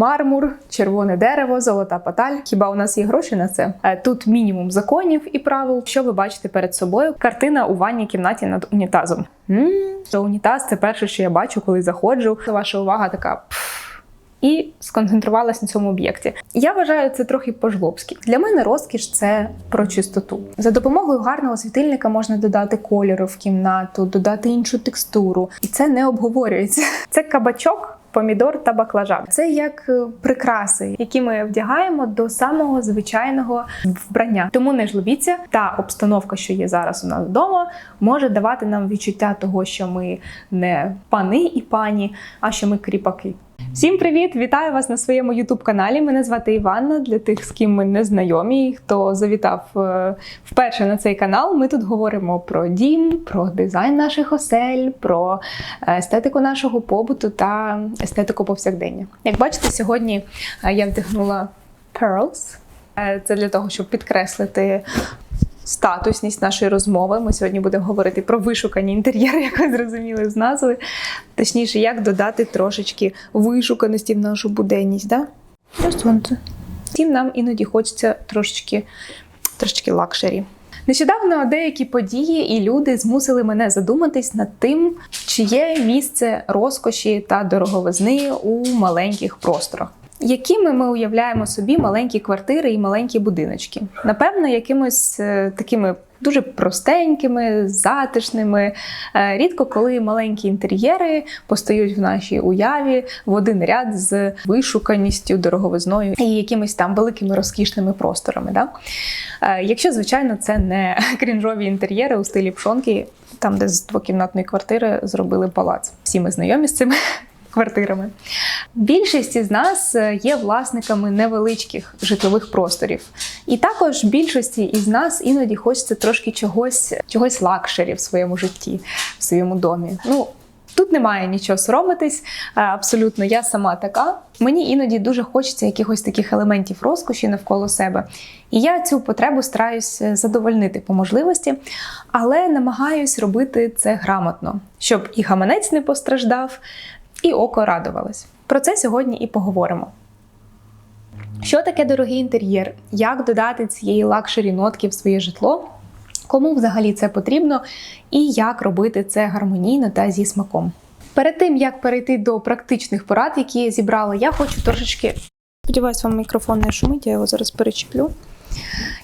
Мармур, червоне дерево, золота паталь. Хіба у нас є гроші на це? Е, Тут мінімум законів і правил. Що ви бачите перед собою? Картина у ванній кімнаті над унітазом. то унітаз це перше, що я бачу, коли заходжу. Ваша увага така. І сконцентрувалась на цьому об'єкті. Я вважаю це трохи по-жлобськи. Для мене розкіш це про чистоту. За допомогою гарного світильника можна додати кольору в кімнату, додати іншу текстуру, і це не обговорюється. Це кабачок. Помідор та баклажан це як е, прикраси, які ми вдягаємо до самого звичайного вбрання. Тому не жлобіться. Та обстановка, що є зараз у нас вдома, може давати нам відчуття того, що ми не пани і пані, а що ми кріпаки. Всім привіт! Вітаю вас на своєму youtube каналі. Мене звати Іванна. Для тих, з ким ми не знайомі, хто завітав е, вперше на цей канал. Ми тут говоримо про дім, про дизайн наших осель, про естетику нашого побуту та естетику повсякдення. Як бачите, сьогодні е, я вдягнула pearls. Е, Це для того, щоб підкреслити статусність нашої розмови. Ми сьогодні будемо говорити про вишукані інтер'єри, як ви зрозуміли з назви. Точніше, як додати трошечки вишуканості в нашу буденність. Да? Сонце. Втім, нам іноді хочеться трошечки, трошечки лакшері. Нещодавно деякі події і люди змусили мене задуматись над тим, чи є місце розкоші та дороговизни у маленьких просторах. Якими ми уявляємо собі маленькі квартири і маленькі будиночки? Напевно, якимось е, такими дуже простенькими, затишними. Е, Рідко коли маленькі інтер'єри постають в нашій уяві в один ряд з вишуканістю, дороговизною і якимись там великими розкішними просторами. Да? Е, Якщо, звичайно, це не крінжові інтер'єри у стилі пшонки, там, де з двокімнатної квартири зробили палац. Всі ми знайомі з цими квартирами. Більшість із нас е, є власниками невеличких житлових просторів. І також більшості із нас іноді хочеться трошки чогось, чогось лакшері в своєму житті, в своєму домі. Ну, Тут немає нічого соромитись, е, абсолютно я сама така. Мені іноді дуже хочеться якихось таких елементів розкоші навколо себе. І я цю потребу стараюсь е, задовольнити по можливості, але намагаюсь робити це грамотно, щоб і гаманець не постраждав, і око радувалось. Про це сьогодні і поговоримо. Що таке дорогий інтер'єр? Як додати цієї лакшері нотки в своє житло? Кому взагалі це потрібно, і як робити це гармонійно та зі смаком? Перед тим як перейти до практичних порад, які я зібрала, я хочу трошечки. Сподіваюсь, вам мікрофон не шумить, я його зараз перечіплю.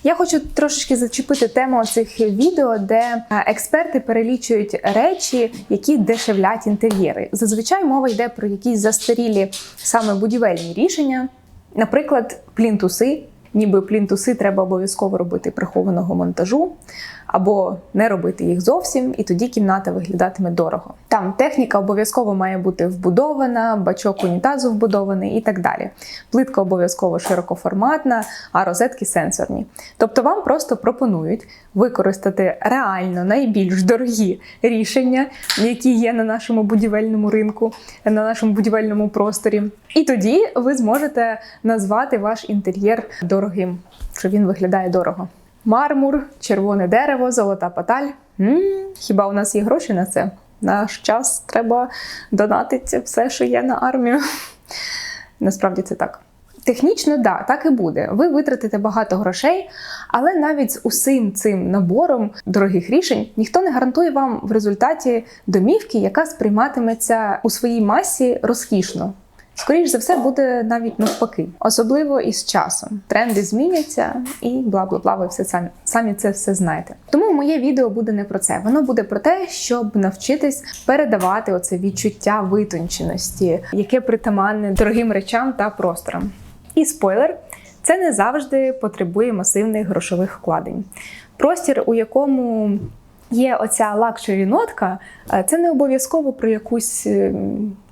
Я хочу трошечки зачепити тему цих відео, де е, експерти перелічують речі, які дешевлять інтер'єри. Зазвичай мова йде про якісь застарілі саме будівельні рішення, наприклад, плінтуси. Ніби плінтуси треба обов'язково робити прихованого монтажу, або не робити їх зовсім, і тоді кімната виглядатиме дорого. Там техніка обов'язково має бути вбудована, бачок унітазу вбудований і так далі. Плитка обов'язково широкоформатна, а розетки сенсорні. Тобто вам просто пропонують використати реально найбільш дорогі рішення, які є на нашому будівельному ринку, на нашому будівельному просторі. І тоді ви зможете назвати ваш інтер'єр дорогим, що він виглядає дорого. Мармур, червоне дерево, золота паталь. м хіба у нас є гроші на це? Наш час треба донатити все, що є на армію. Насправді це так. Технічно, да, так і буде. Ви витратите багато грошей, але навіть з усім цим набором дорогих рішень ніхто не гарантує вам в результаті домівки, яка сприйматиметься у своїй масі розкішно. Скоріше за все, буде навіть навпаки, особливо із часом. Тренди зміняться і бла бла бла. Ви все самі самі це все знаєте. Тому моє відео буде не про це. Воно буде про те, щоб навчитись передавати оце відчуття витонченості, яке притаманне дорогим речам та просторам. І спойлер, це не завжди потребує масивних грошових вкладень. Простір, у якому є оця лакшері нотка, е, це не обов'язково про якусь.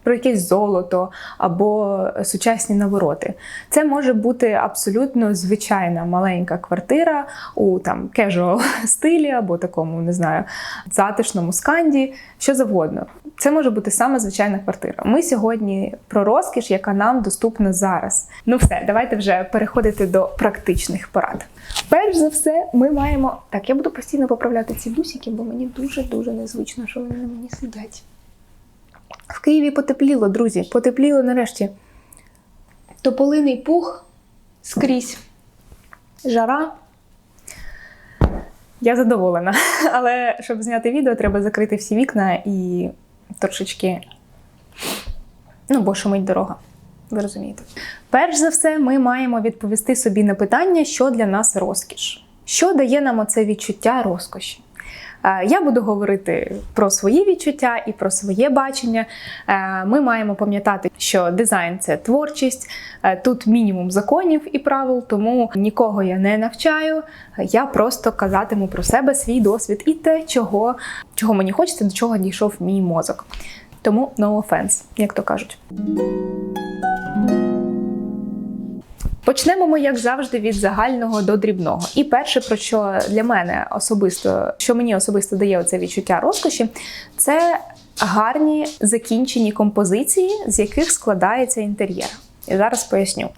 Про якесь золото або сучасні навороти. Це може бути абсолютно звичайна маленька квартира у там casual стилі або такому, не знаю, затишному сканді, що завгодно. Це може бути саме звичайна квартира. Ми сьогодні про розкіш, яка нам доступна зараз. Ну все, давайте вже переходити до практичних порад. Перш за все, ми маємо. Так, я буду постійно поправляти ці бусики, бо мені дуже-дуже незвично, що вони на мені сидять. В Києві потепліло, друзі, потепліло нарешті. Тополиний пух скрізь. Жара. Я задоволена. Але щоб зняти відео, треба закрити всі вікна і трошечки. Ну, бо шумить дорога. Ви розумієте. Перш за все, ми маємо відповісти собі на питання, що для нас розкіш. Що дає нам оце відчуття розкоші? Е, Я буду говорити про свої відчуття і про своє бачення. Е, Ми маємо пам'ятати, що дизайн це творчість, Е, тут мінімум законів і правил, тому нікого я не навчаю. Я просто казатиму про себе свій досвід і те, чого, чого мені хочеться, до чого дійшов мій мозок. Тому no offense, як то кажуть. Почнемо ми, як завжди, від загального до дрібного. І перше, про що для мене особисто, що мені особисто дає оце відчуття розкоші, це гарні закінчені композиції, з яких складається інтер'єр. І зараз поясню.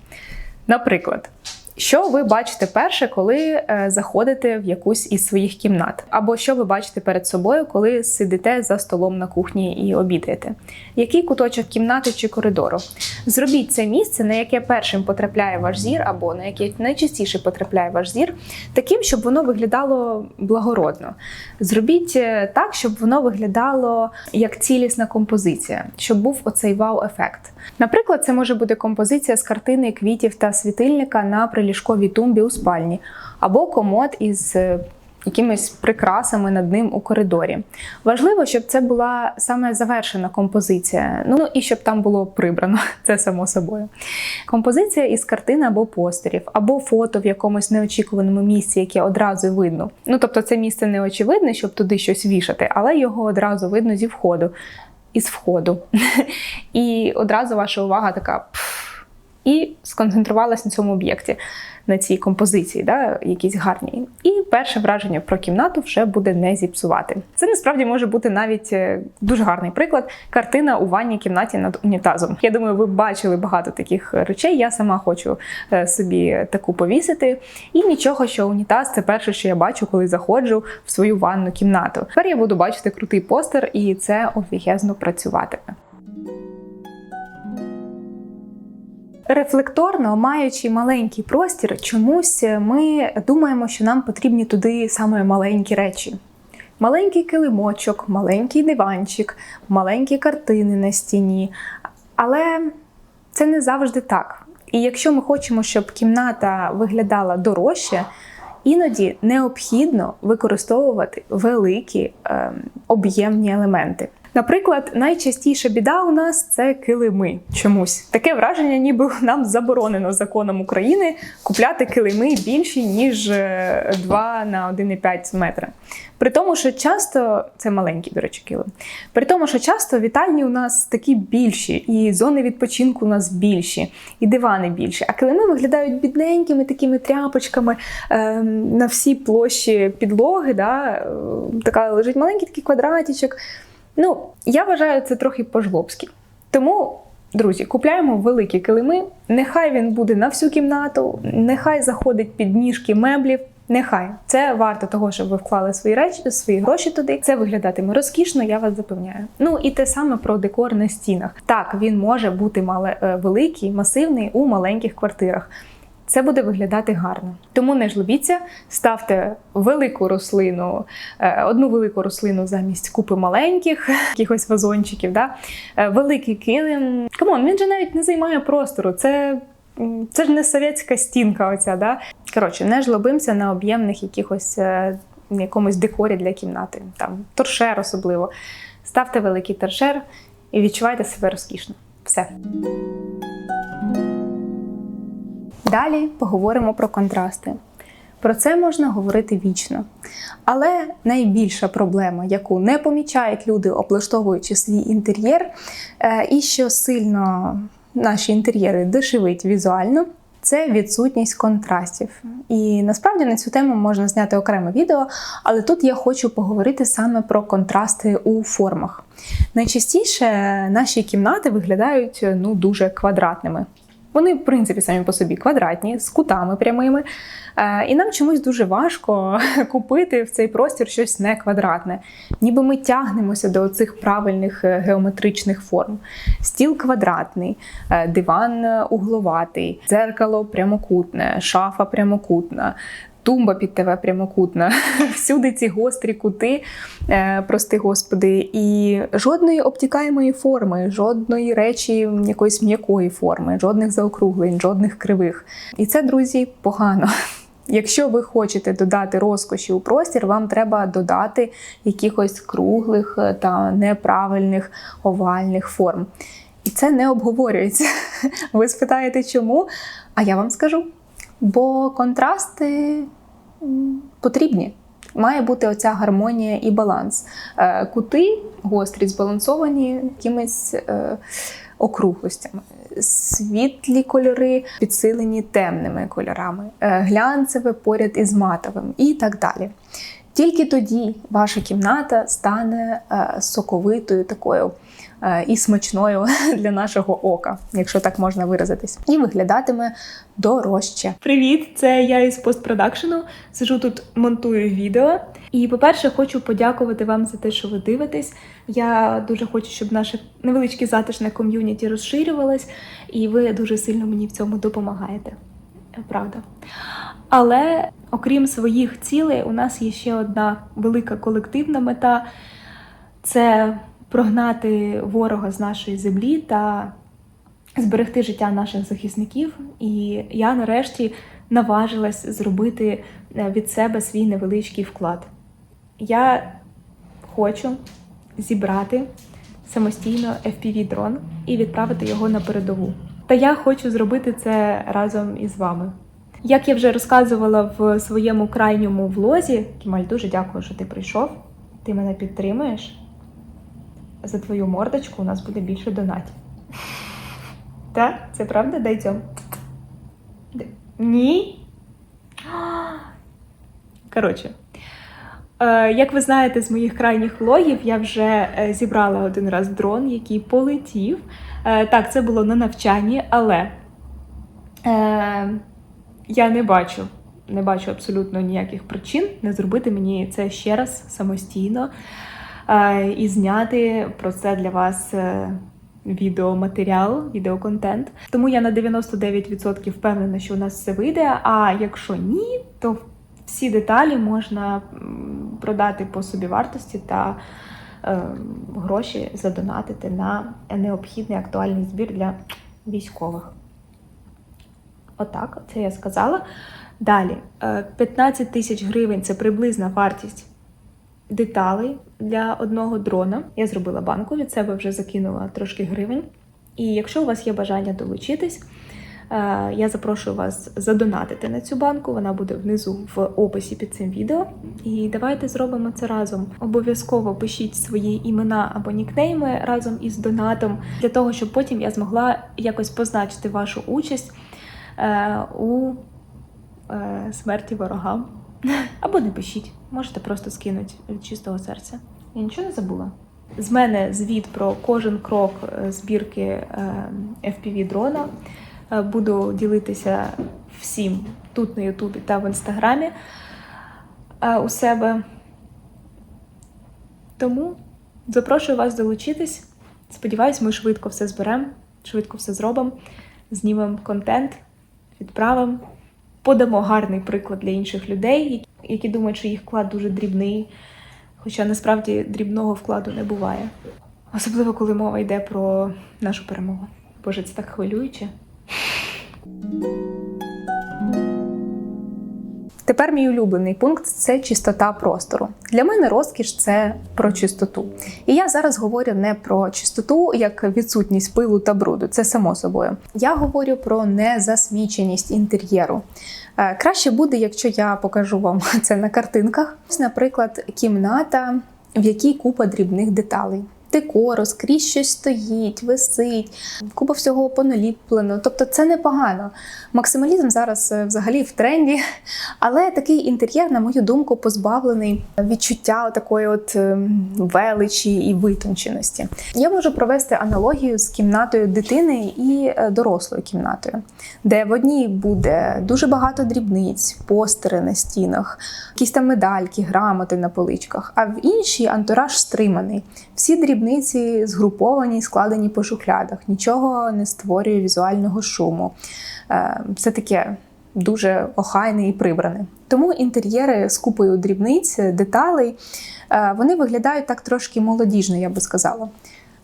Наприклад, що ви бачите перше, коли е, заходите в якусь із своїх кімнат? Або що ви бачите перед собою, коли сидите за столом на кухні і обідаєте? Який куточок кімнати чи коридору? Зробіть це місце, на яке першим потрапляє ваш зір, або на яке найчастіше потрапляє ваш зір, таким, щоб воно виглядало благородно. Зробіть е, так, щоб воно виглядало як цілісна композиція, щоб був оцей вау-ефект. Наприклад, це може бути композиція з картини квітів та світильника на приліжковій тумбі у спальні, або комод із е, якимись прикрасами над ним у коридорі. Важливо, щоб це була саме завершена композиція. Ну і щоб там було прибрано, це само собою. Композиція із картин або постерів, або фото в якомусь неочікуваному місці, яке одразу видно. Ну тобто, це місце не очевидне, щоб туди щось вішати, але його одразу видно зі входу. Із входу. І одразу ваша увага така пф, і сконцентрувалась на цьому об'єкті, на цій композиції, да, якісь гарні. І перше враження про кімнату вже буде не зіпсувати. Це насправді може бути навіть е, дуже гарний приклад картина у ванній кімнаті над унітазом. Я думаю, ви бачили багато таких речей. Я сама хочу е, собі таку повісити. І нічого, що унітаз це перше, що я бачу, коли заходжу в свою ванну кімнату. Тепер я буду бачити крутий постер, і це офігезно працюватиме. Рефлекторно, маючи маленький простір, чомусь ми думаємо, що нам потрібні туди саме маленькі речі. Маленький килимочок, маленький диванчик, маленькі картини на стіні. Але це не завжди так. І якщо ми хочемо, щоб кімната виглядала дорожче, іноді необхідно використовувати великі ем, об'ємні елементи. Наприклад, найчастіша біда у нас це килими. Чомусь таке враження, ніби нам заборонено законом України купляти килими більші ніж е, 2 на 1,5 метра. При тому, що часто це маленький, до речі, килим. При тому, що часто вітальні у нас такі більші, і зони відпочинку у нас більші, і дивани більші. А килими виглядають бідненькими такими тряпочками е, на всій площі підлоги. Да? е, Така лежить маленький такий квадратичок. Ну, я вважаю це трохи по-жлобськи. Тому, друзі, купляємо великі килими. Нехай він буде на всю кімнату, нехай заходить під ніжки меблів. Нехай це варто того, щоб ви вклали свої речі, свої гроші туди. Це виглядатиме розкішно, я вас запевняю. Ну і те саме про декор на стінах. Так, він може бути мале, е, великий, масивний у маленьких квартирах. Це буде виглядати гарно. Тому не жлобіться, ставте велику рослину, е, одну велику рослину замість купи маленьких, якихось вазончиків. Да? Е, Великий килим. Камон, він же навіть не займає простору. Це, це ж не совєтська стінка. Оця, да? Коротше, не жлобимося на об'ємних якихось е, якомусь декорі для кімнати. Там торшер особливо. Ставте великий торшер і відчувайте себе розкішно. Все. Далі поговоримо про контрасти. Про це можна говорити вічно. Але найбільша проблема, яку не помічають люди, облаштовуючи свій інтер'єр, е, і що сильно наші інтер'єри дешевить візуально, це відсутність контрастів. І насправді на цю тему можна зняти окреме відео, але тут я хочу поговорити саме про контрасти у формах. Найчастіше наші кімнати виглядають ну, дуже квадратними. Вони, в принципі, самі по собі квадратні, з кутами прямими. Е, І нам чомусь дуже важко купити в цей простір щось не квадратне. Ніби ми тягнемося до цих правильних е, геометричних форм. Стіл квадратний, е, диван угловатий, дзеркало прямокутне, шафа прямокутна. Тумба під ТВ прямокутна, всюди ці гострі кути, е, прости господи, і жодної обтікаємої форми, жодної речі якоїсь м'якої форми, жодних заокруглень, жодних кривих. І це, друзі, погано. Якщо ви хочете додати розкоші у простір, вам треба додати якихось круглих е, та неправильних овальних форм. І це не обговорюється. Ви спитаєте, чому? А я вам скажу. Бо контрасти потрібні. Має бути оця гармонія і баланс. Е, Кути гострі, збалансовані якимись е, округлостями. Світлі кольори підсилені темними кольорами, е, глянцеве поряд із матовим і так далі. Тільки тоді ваша кімната стане соковитою такою і смачною для нашого ока, якщо так можна виразитись, і виглядатиме дорожче. Привіт, це я із постпродакшену. Сижу тут, монтую відео. І, по-перше, хочу подякувати вам за те, що ви дивитесь. Я дуже хочу, щоб наше невеличке затишне ком'юніті розширювалось, і ви дуже сильно мені в цьому допомагаєте. Правда. Але окрім своїх цілей, у нас є ще одна велика колективна мета це прогнати ворога з нашої землі та зберегти життя наших захисників. І я нарешті наважилась зробити е, від себе свій невеличкий вклад. Я хочу зібрати самостійно FPV-дрон і відправити його на передову. Та я хочу зробити це разом із вами. Як я вже розказувала в своєму крайньому влозі, Кімаль, дуже дякую, що ти прийшов. Ти мене підтримуєш. За твою мордочку у нас буде більше донатів. Так, це правда? Дай цьому. Ні? Коротше. Е, як ви знаєте з моїх крайніх влогів, я вже е, зібрала один раз дрон, який полетів. Е, так, це було на навчанні, але я не бачу, не бачу абсолютно ніяких причин не зробити мені це ще раз самостійно і зняти про це для вас е, відеоматеріал, відеоконтент. Тому я на 99% впевнена, що у нас все вийде. А якщо ні, то всі деталі можна продати по собівартості та е, гроші задонатити на необхідний актуальний збір для військових. Отак, це я сказала. Далі, е, 15 тисяч гривень це приблизна вартість деталей для одного дрона. Я зробила банку, від себе вже закинула трошки гривень. І якщо у вас є бажання долучитись, е, я запрошую вас задонатити на цю банку. Вона буде внизу в описі під цим відео. І давайте зробимо це разом. Обов'язково пишіть свої імена або нікнейми разом із донатом, для того, щоб потім я змогла якось позначити вашу участь е, у е, смерті ворогам. Або не пишіть, можете просто скинути від чистого серця. Я нічого не забула. З мене звіт про кожен крок е, збірки е, FPV дрона. Е, Буду ділитися всім тут на Ютубі та в інстаграмі у себе. Тому запрошую вас долучитись. Сподіваюсь, ми швидко все зберемо, швидко все зробимо, знімемо контент, відправимо, подамо гарний приклад для інших людей, які- думають, що їх вклад дуже дрібний. Хоча насправді дрібного вкладу не буває. Особливо, коли мова йде про нашу перемогу. Боже, це так хвилююче. Тепер мій улюблений пункт це чистота простору. Для мене розкіш це про чистоту. І я зараз говорю не про чистоту як відсутність пилу та бруду, це само собою. Я говорю про незасміченість інтер'єру. Е, Краще буде, якщо я покажу вам це на картинках. Ось, наприклад, кімната, в якій купа дрібних деталей. Декору, скрізь щось стоїть, висить, купа всього поналіплено. Тобто це непогано. Максималізм зараз е, взагалі в тренді, але такий інтер'єр, на мою думку, позбавлений відчуття такої от ем, величі і витонченості. Я можу провести аналогію з кімнатою дитини і е, дорослою кімнатою, де в одній буде дуже багато дрібниць, постери на стінах, якісь там медальки, грамоти на поличках, а в іншій антураж стриманий. Всі дрібниці згруповані, складені по шухлядах, нічого не створює візуального шуму. Е, Все таке дуже охайне і прибране. Тому інтер'єри з купою дрібниць, деталей, е, вони виглядають так трошки молодіжно, я би сказала.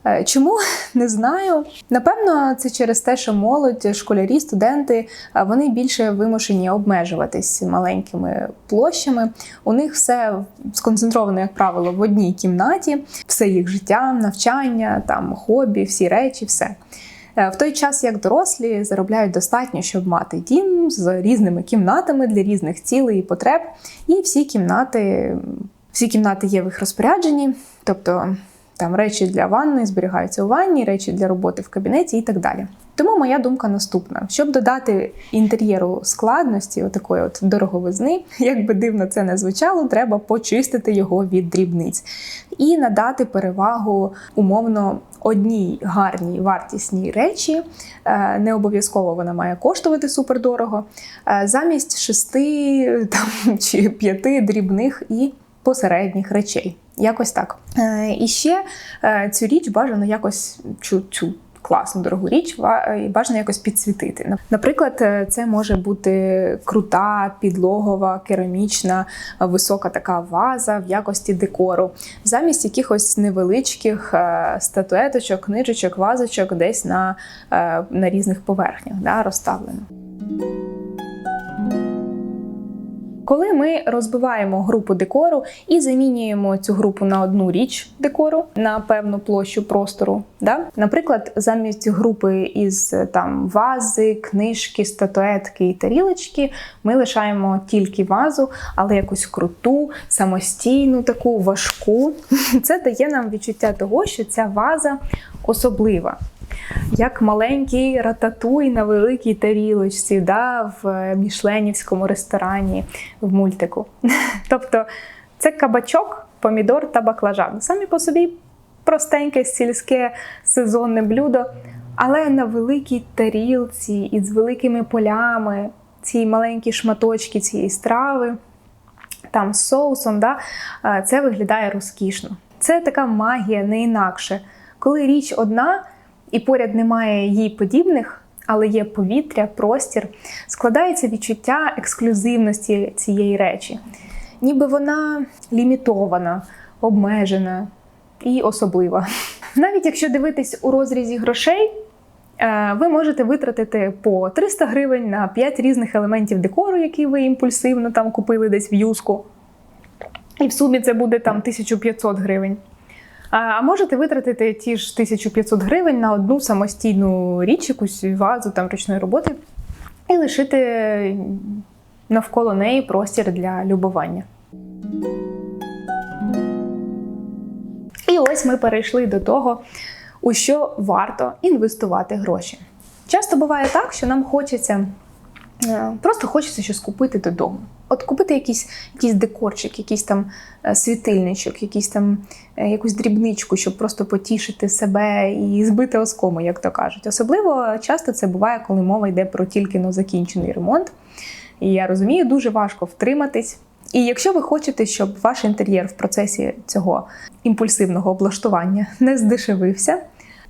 Е, Чому не знаю. Напевно, це через те, що молодь, школярі, студенти е, вони більше вимушені обмежуватись маленькими площами. У них все сконцентровано, як правило, в одній кімнаті, все їх життя, навчання, там хобі, всі речі, все. Е, В той час як дорослі заробляють достатньо, щоб мати дім з різними кімнатами для різних цілей і потреб. І всі кімнати, всі кімнати є в їх розпорядженні, тобто там речі для ванни зберігаються у ванні, речі для роботи в кабінеті і так далі. Тому моя думка наступна: щоб додати інтер'єру складності, отакої от дороговизни, як би дивно це не звучало, треба почистити його від дрібниць і надати перевагу умовно одній гарній вартісній речі. Е, Не обов'язково вона має коштувати супердорого, е, замість шести там, чи п'яти дрібних і посередніх речей. Якось так. Е, І ще е, цю річ бажано якось цю, цю класну дорогу річ ва- е, бажано якось підсвітити. Наприклад, це може бути крута, підлогова, керамічна, висока така ваза в якості декору, замість якихось невеличких статуеточок, книжечок, вазочок десь на, на різних поверхнях да, розставлено. Коли ми розбиваємо групу декору і замінюємо цю групу на одну річ декору на певну площу простору, да? наприклад, замість групи із там вази, книжки, статуетки і тарілочки, ми лишаємо тільки вазу, але якусь круту, самостійну, таку важку. Це дає нам відчуття того, що ця ваза особлива як маленький рататуй на великій тарілочці, да, в мішленівському ресторані в мультику. Тобто це кабачок, помідор та баклажан. Самі по собі простеньке, сільське сезонне блюдо, але на великій тарілці із великими полями, ці маленькі шматочки цієї страви, там з соусом, да, е, це виглядає розкішно. Це така магія, не інакше. Коли річ одна і поряд немає їй подібних, але є повітря, простір, складається відчуття ексклюзивності цієї речі. Ніби вона лімітована, обмежена і особлива. Навіть якщо дивитись у розрізі грошей, е, ви можете витратити по 300 гривень на 5 різних елементів декору, які ви імпульсивно там купили десь в юску. І в сумі це буде там 1500 гривень. А можете витратити ті ж 1500 гривень на одну самостійну річ, якусь вазу там ручної роботи, і лишити навколо неї простір для любування. І ось ми перейшли до того, у що варто інвестувати гроші. Часто буває так, що нам хочеться Е, Просто хочеться щось купити додому. От купити якийсь, якийсь декорчик, якийсь там е, світильничок, якийсь там е, якусь дрібничку, щоб просто потішити себе і збити оскому, як то кажуть. Особливо часто це буває, коли мова йде про тільки но закінчений ремонт. І я розумію, дуже важко втриматись. І якщо ви хочете, щоб ваш інтер'єр в процесі цього імпульсивного облаштування не здешевився,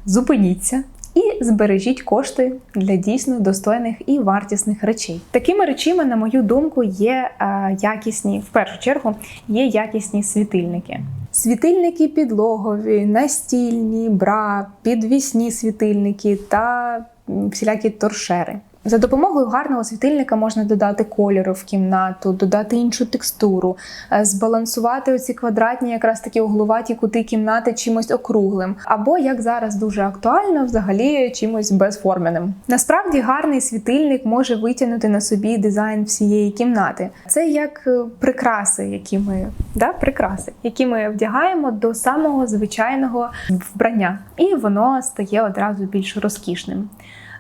зупиніться і збережіть кошти для дійсно достойних і вартісних речей. Такими речами, на мою думку, є е, якісні, в першу чергу, є якісні світильники. Світильники підлогові, настільні, бра, підвісні світильники та всілякі торшери. За допомогою гарного світильника можна додати кольору в кімнату, додати іншу текстуру, е, збалансувати оці квадратні, якраз такі углуваті кути кімнати чимось округлим, або як зараз дуже актуально, взагалі чимось безформеним. Насправді гарний світильник може витягнути на собі дизайн всієї кімнати. Це як е, прикраси, які ми да, прикраси, які ми вдягаємо до самого звичайного вбрання, і воно стає одразу більш розкішним.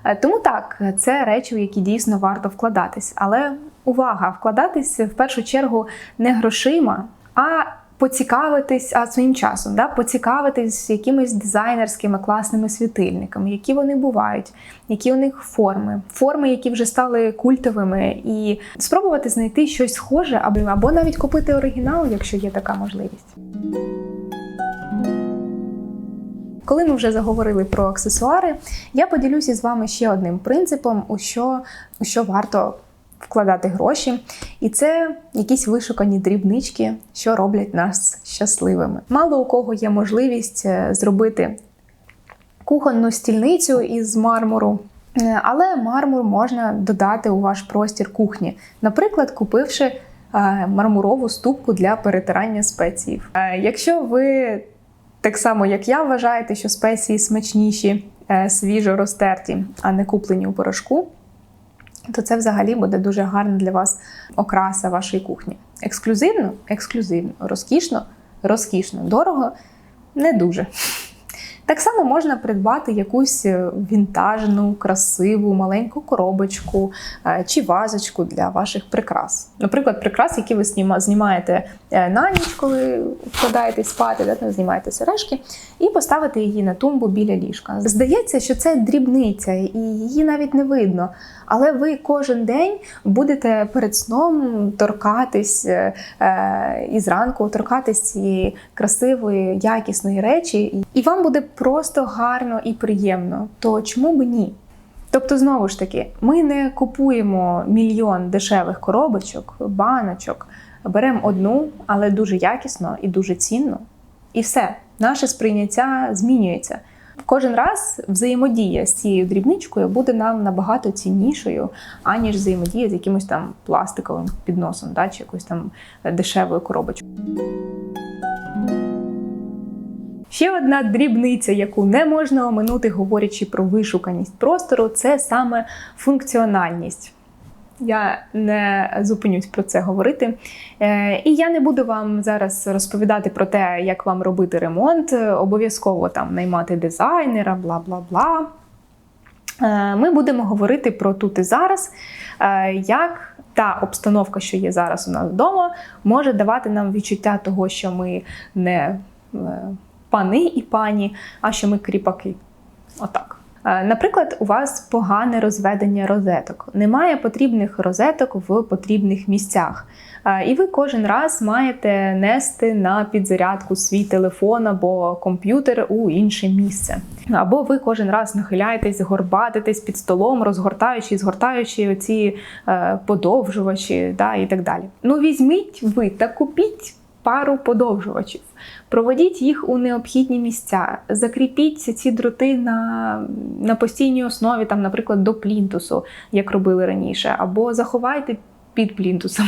Е, Тому так, це речі, в які дійсно варто вкладатись. Але увага, вкладатись в першу чергу не грошима, а поцікавитись а своїм часом, да? поцікавитись якимись дизайнерськими класними світильниками, які вони бувають, які у них форми, форми, які вже стали культовими, і спробувати знайти щось схоже, або, або навіть купити оригінал, якщо є така можливість. Коли ми вже заговорили про аксесуари, я поділюся з вами ще одним принципом, у що, у що варто вкладати гроші, і це якісь вишукані дрібнички, що роблять нас щасливими. Мало у кого є можливість е, зробити кухонну стільницю із мармуру. Е, Але мармур можна додати у ваш простір кухні, наприклад, купивши е, мармурову ступку для перетирання спецій. Е, Якщо ви так само, як я вважаєте, що спеції смачніші, е, свіжо розтерті, а не куплені у порошку, то це взагалі буде дуже гарна для вас окраса вашої кухні. Ексклюзивно, ексклюзивно, розкішно, розкішно, дорого, не дуже. Так само можна придбати якусь е, вінтажну, красиву, маленьку коробочку е, чи вазочку для ваших прикрас. Наприклад, прикрас, які ви знімаєте е, на ніч, коли вкладаєтесь спати, там знімаєте сережки, і поставити її на тумбу біля ліжка. Здається, що це дрібниця, і її навіть не видно. Але ви кожен день будете перед сном торкатись і зранку торкатись цієї красивої, якісної речі, і вам буде просто гарно і приємно. То чому б ні? Тобто, знову ж таки, ми не купуємо мільйон дешевих коробочок, баночок, беремо одну, але дуже якісно і дуже цінно. І все, наше сприйняття змінюється. Кожен раз взаємодія з цією дрібничкою буде нам набагато ціннішою, аніж взаємодія з якимось там пластиковим підносом, да, чи якоюсь там дешевою коробочкою. Ще одна дрібниця, яку не можна оминути, говорячи про вишуканість простору, це саме функціональність. Я не зупинюсь про це говорити. Е, І я не буду вам зараз розповідати про те, як вам робити ремонт, обов'язково там наймати дизайнера, бла бла бла. Е, Ми будемо говорити про тут і зараз, е, як та обстановка, що є зараз у нас вдома, може давати нам відчуття того, що ми не пани і пані, а що ми кріпаки. Отак. Е, Наприклад, у вас погане розведення розеток. Немає потрібних розеток в потрібних місцях. Е, І ви кожен раз маєте нести на підзарядку свій телефон або комп'ютер у інше місце. Або ви кожен раз нахиляєтесь, горбатитесь під столом, розгортаючи згортаючи оці е, подовжувачі да, і так далі. Ну, візьміть ви та купіть пару подовжувачів. Проведіть їх у необхідні місця, закріпіть ці дроти на, на постійній основі, там, наприклад, до плінтусу, як робили раніше, або заховайте під плінтусом.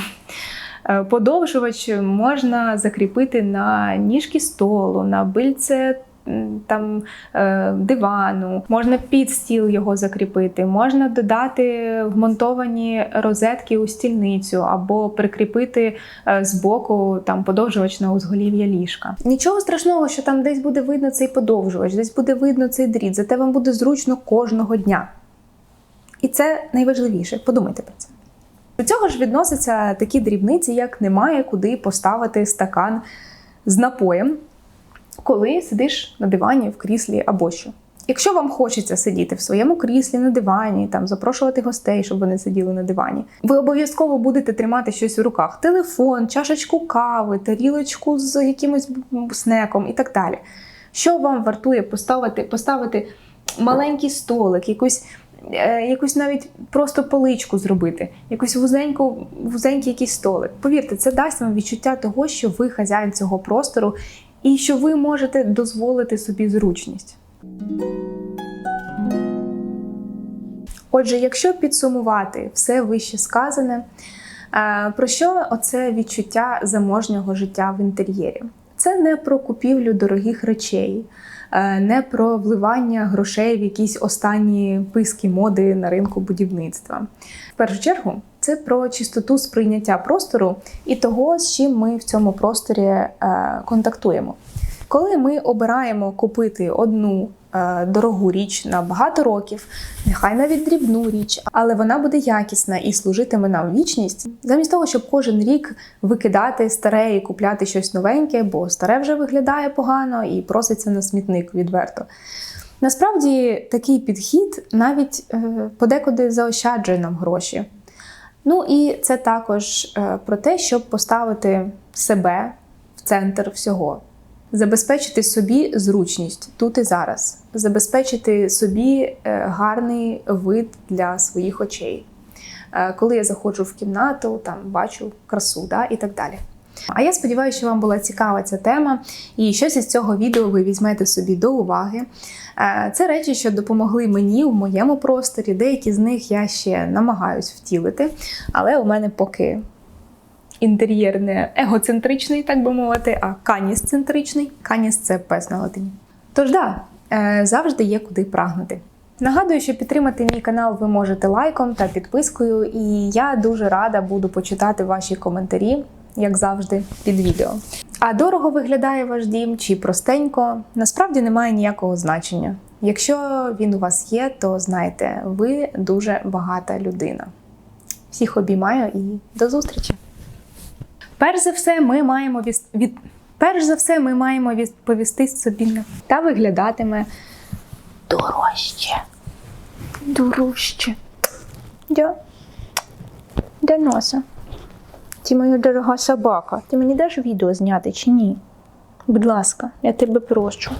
Е, Подовжувач можна закріпити на ніжки столу, на бильце там, е, дивану, можна під стіл його закріпити, можна додати вмонтовані розетки у стільницю або прикріпити е, збоку там подовжувач на ліжка. Нічого страшного, що там десь буде видно цей подовжувач, десь буде видно цей дріт, зате вам буде зручно кожного дня. І це найважливіше. Подумайте про це. До цього ж відносяться такі дрібниці, як немає куди поставити стакан з напоєм, коли сидиш на дивані в кріслі або що. Якщо вам хочеться сидіти в своєму кріслі на дивані, там запрошувати гостей, щоб вони сиділи на дивані, ви обов'язково будете тримати щось у руках: телефон, чашечку кави, тарілочку з якимось снеком і так далі. Що вам вартує поставити, поставити маленький столик, якусь е, якусь навіть просто поличку зробити, якусь вузеньку, вузенький якийсь столик. Повірте, це дасть вам відчуття того, що ви хазяїн цього простору і що ви можете дозволити собі зручність. Отже, якщо підсумувати все вище сказане, е, про що оце відчуття заможнього життя в інтер'єрі? Це не про купівлю дорогих речей, е, не про вливання грошей в якісь останні писки моди на ринку будівництва. В першу чергу, це про чистоту сприйняття простору і того, з чим ми в цьому просторі е, контактуємо. Коли ми обираємо купити одну е, дорогу річ на багато років, нехай навіть дрібну річ, але вона буде якісна і служитиме нам вічність, замість того, щоб кожен рік викидати старе і купляти щось новеньке, бо старе вже виглядає погано і проситься на смітник відверто. Насправді такий підхід навіть е, подекуди заощаджує нам гроші. Ну і це також е, про те, щоб поставити себе в центр всього, забезпечити собі зручність тут і зараз, забезпечити собі е, гарний вид для своїх очей. Е, Коли я заходжу в кімнату, там бачу красу да, і так далі. А я сподіваюся, що вам була цікава ця тема, і щось із цього відео ви візьмете собі до уваги. Е, Це речі, що допомогли мені у моєму просторі. Деякі з них я ще намагаюсь втілити, але у мене поки інтер'єр не егоцентричний, так би мовити, а канісцентричний. Каніс це пес на латині. Тож да, е, завжди є куди прагнути. Нагадую, що підтримати мій канал ви можете лайком та підпискою, і я дуже рада буду почитати ваші коментарі, як завжди, під відео. А дорого виглядає ваш дім чи простенько, насправді немає ніякого значення. Якщо він у вас є, то знайте, ви дуже багата людина. Всіх обіймаю і до зустрічі! Перш за все, ми маємо віс- від... Перш за все, ми маємо відповісти собі та виглядатиме дорожче. Дорожче. Дя. Де носа? Ти моя дорога собака. Ти мені даш відео зняти чи ні? Будь ласка, я тебе прошу.